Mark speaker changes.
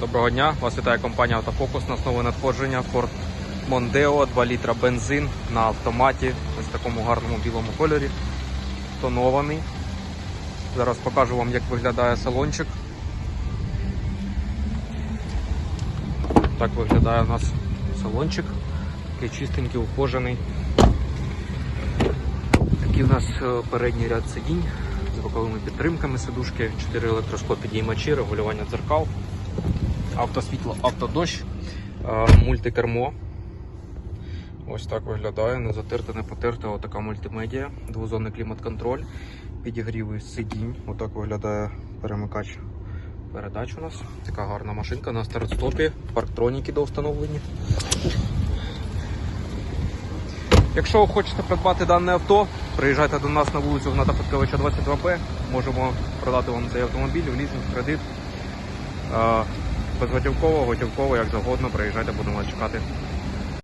Speaker 1: Доброго дня, вас вітає компанія Автофокус на основі надходження Ford Mondeo 2 літра бензин на автоматі ось в такому гарному білому кольорі. Тонований. Зараз покажу вам, як виглядає салончик. Так виглядає у нас салончик. Такий чистенький, ухожений. Такий у нас е, передній ряд сидінь з боковими підтримками сидушки, 4 електросклопідіймачі, регулювання дзеркал автосвітло, автодощ, е, мультикермо. Ось так виглядає, не затерта, не потерта, отака мультимедіа, двозонний клімат-контроль, підігріви сидінь. Отак виглядає перемикач передач у нас. Така гарна машинка на старт-стопі, парктроніки доустановлені. Якщо ви хочете придбати дане авто, приїжджайте до нас на вулицю Гната Федковича 22Б. Можемо продати вам цей автомобіль в лізинг, кредит. Е, Безготівково, готівково, як завгодно, приїжджайте, будемо вас чекати.